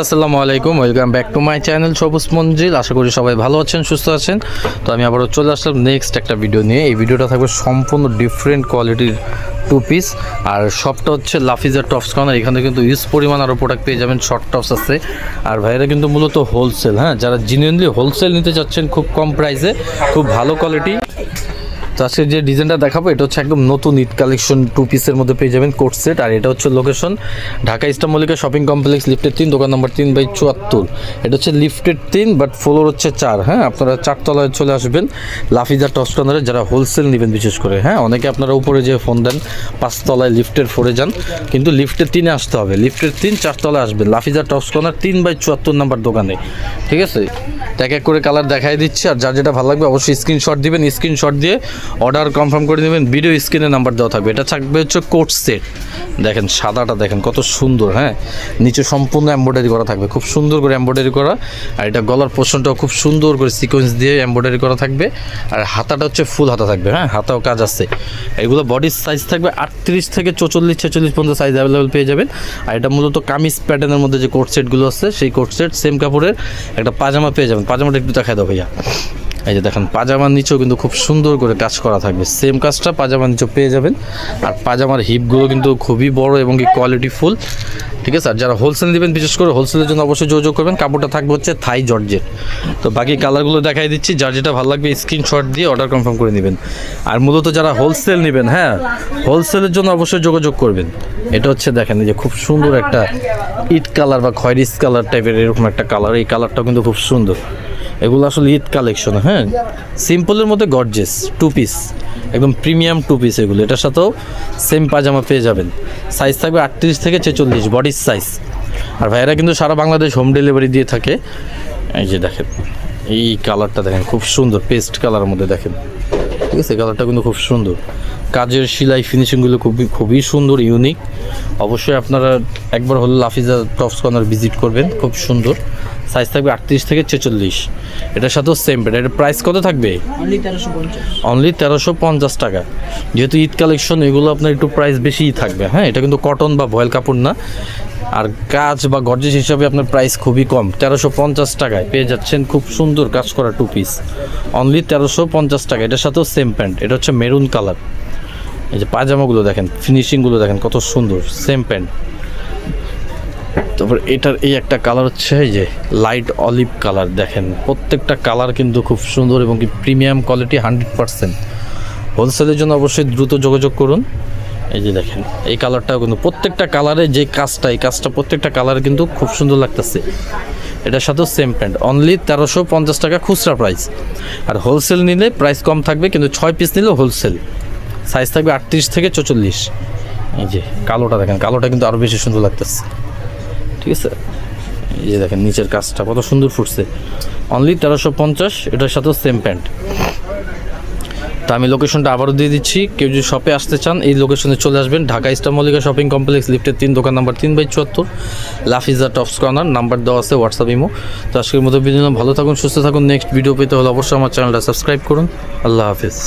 আসসালামু আলাইকুম, welcome back to my channel Sabuj Manzil. আশা করি সবাই ভালো আছেন, সুস্থ আছেন। তো আমি আবারও চলে আসলাম নেক্সট একটা ভিডিও নিয়ে। এই ভিডিওটা থাকবে সম্পূর্ণ ডিফারেন্ট কোয়ালিটির টু পিস আর সবটা হচ্ছে লাফিজার টপস কর্নার এখানে কিন্তু ইউজ পরিমাণ আরও প্রোডাক্ট পেয়ে যাবেন শর্ট টপস আছে। আর ভাইরা কিন্তু মূলত হোলসেল হ্যাঁ? যারা জিনুইনলি হোলসেল নিতে চাচ্ছেন, খুব কম প্রাইসে খুব ভালো কোয়ালিটি তো আজকে যে ডিজাইনটা দেখাবো, এটা হচ্ছে একদম নতুন ইট কালেকশন টু পিসের মধ্যে পেয়ে যাবেন কোট সেট আর এটা হচ্ছে location Dhaka eastern Mallika shopping complex লিফটের তিন, দোকান নম্বর তিন বাই চুয়াত্তর। এটা হচ্ছে লিফটের তিন বাট ফ্লোর হচ্ছে চার হ্যাঁ? আপনারা চারতলায় চলে আসবেন, লাফিজা টস্কনারে যারা হোলসেল নেবেন বিশেষ করে হ্যাঁ? অনেকে আপনারা উপরে যে ফোন দেন পাঁচতলায় লিফটের ফোরে যান, কিন্তু লিফটের তিনে আসতে হবে। লিফটের তিন চারতলায় আসবেন, লাফিজা টস্কনার তিন বাই চুয়াত্তর নাম্বার দোকানে, ঠিক আছে? এক এক করে কালার দেখাই দিচ্ছি, আর যার যেটা ভালো লাগবে অবশ্যই স্ক্রিনশট দিবেন স্ক্রিনশট দিয়ে অর্ডার কনফার্ম করে নেবেন ভিডিও স্ক্রিনে নাম্বার দেওয়া থাকবে। এটা থাকবে হচ্ছে কোট সেট। দেখেন সাদাটা দেখেন কত সুন্দর হ্যাঁ? নিচে সম্পূর্ণ এম্ব্রয়ডারি করা থাকবে, খুব সুন্দর করে এম্ব্রয়ডারি করা। আর এটা গলার পোর্শনটাও খুব সুন্দর করে সিকোয়েন্স দিয়ে এম্ব্রয়ডারি করা থাকবে। আর হাতাটা হচ্ছে ফুল হাতা থাকবে হ্যাঁ? হাতাও কাজ আছে। এগুলো বডির সাইজ থাকবে আটত্রিশ থেকে চৌচল্লিশ, ছেচল্লিশ পর্যন্ত সাইজ অ্যাভেলেবেল পেয়ে যাবেন। আর এটা মূলত কামিজ প্যাটার্নের মধ্যে যে কোট সেটগুলো আছে, সেই কোট সেট সেম কাপড়ের একটা পাজামা পেয়ে যাবেন। পাজামাটা একটু দেখাই দাও ভাইয়া। এই যে দেখেন, পাজামার নিচেও কিন্তু খুব সুন্দর করে কাজ করা থাকবে। সেম কাজটা পাজামার নিচেও পেয়ে যাবেন। আর পাজামার হিপগুলো কিন্তু খুবই বড় এবং কি কোয়ালিটি ফুল ঠিক আছে? আর যারা হোলসেল নেবেন, বিশেষ করে হোলসেলের জন্য অবশ্যই যোগাযোগ করবেন। কাপড়টা থাকবে হচ্ছে থাই জর্জের তো বাকি কালারগুলো দেখাই দিচ্ছি। যার যেটা ভালো লাগবে স্ক্রিনশট দিয়ে অর্ডার কনফার্ম করে নেবেন। আর মূলত যারা হোলসেল নেবেন হ্যাঁ হোলসেলের জন্য অবশ্যই যোগাযোগ করবেন। এটা হচ্ছে দেখেন, এই যে খুব সুন্দর একটা ইট কালার বা খয়রিস কালার টাইপের এরকম একটা কালার এই কালারটাও কিন্তু খুব সুন্দর। এগুলো আসলে ঈদ কালেকশন হ্যাঁ? সিম্পলের মধ্যে গর্জেস টু পিস একদম প্রিমিয়াম টু পিস এগুলো। এটার সাথেও সেম পাজামা পেয়ে যাবেন। সাইজ থাকবে আটত্রিশ থেকে ছেচল্লিশ বডির সাইজ আর ভাইয়েরা কিন্তু সারা বাংলাদেশ হোম ডেলিভারি দিয়ে থাকে। এই যে দেখেন, এই কালারটা দেখেন, খুব সুন্দর পেস্ট কালারের মধ্যে দেখেন। ঠিক আছে কালারটা কিন্তু খুব সুন্দর। কাজের সেলাই ফিনিশিংগুলো খুবই খুবই সুন্দর ইউনিক অবশ্যই আপনারা একবার হলে লাফিজা টপস কর্নার ভিজিট করবেন, খুব সুন্দর। সাইজ থাকবে আটত্রিশ থেকে ছেচল্লিশ। এটার সাথেও সেম প্যান্ট এটার প্রাইস কত থাকবে? অনলি তেরোশো পঞ্চাশ। টাকা। যেহেতু ঈদ কালেকশন এগুলো আপনার একটু প্রাইস বেশিই থাকবে। হ্যাঁ এটা কিন্তু কটন বা ভয়েল কাপড় না। আর কাজ বা গর্জেস হিসাবে আপনার প্রাইস খুবই কম। তেরোশো পঞ্চাশ টাকায় পেয়ে যাচ্ছেন খুব সুন্দর কাজ করা টু পিস অনলি তেরোশো পঞ্চাশ টাকা। এটার সাথেও সেম প্যান্ট এটা হচ্ছে মেরুন কালার এই যে পাজামাগুলো দেখেন ফিনিশিংগুলো দেখেন কত সুন্দর। সেম প্যান্ট তারপর এটার এই একটা কালার হচ্ছে এই যে লাইট অলিভ কালার দেখেন। প্রত্যেকটা কালার কিন্তু খুব সুন্দর এবং কি প্রিমিয়াম কোয়ালিটি হান্ড্রেড পার্সেন্ট হোলসেলের জন্য অবশ্যই দ্রুত যোগাযোগ করুন। এই যে দেখেন, এই কালারটাও কিন্তু প্রত্যেকটা কালারে যে কাজটা, এই কাজটা প্রত্যেকটা কালার কিন্তু খুব সুন্দর লাগতেছে। এটার সাথেও সেম প্যান্ট অনলি তেরোশো পঞ্চাশ টাকা খুচরা প্রাইস আর হোলসেল নিলে প্রাইস কম থাকবে, কিন্তু ছয় পিস নিলে হোলসেল সাইজ থাকবে আটত্রিশ থেকে চৌচল্লিশ। এই যে, কালোটা দেখেন, কালোটা কিন্তু আরও বেশি সুন্দর লাগতেছে। ঠিক আছে? এই যে দেখেন, নিচের কাজটা কত সুন্দর ফুটছে। অনলি তেরোশো পঞ্চাশ, এটার সাথেও সেম প্যান্ট তো আমি লোকেশনটা আবারও দিয়ে দিচ্ছি। কেউ যদি শপে আসতে চান, এই লোকেশনে চলে আসবেন। Dhaka Eastern Mallika shopping complex লিফটের তিন, দোকান নাম্বার তিন বাই চুয়াত্তর। লাফিজা টপস কর্নার নাম্বার দেওয়া আছে হোয়াটসঅ্যাপ ইমো তো আজকের মতো ভিডিও ভালো থাকুন, সুস্থ থাকুন। নেক্সট ভিডিও পেতে হলে অবশ্যই আমার চ্যানেলটা সাবস্ক্রাইব করুন। আল্লাহ হাফিজ।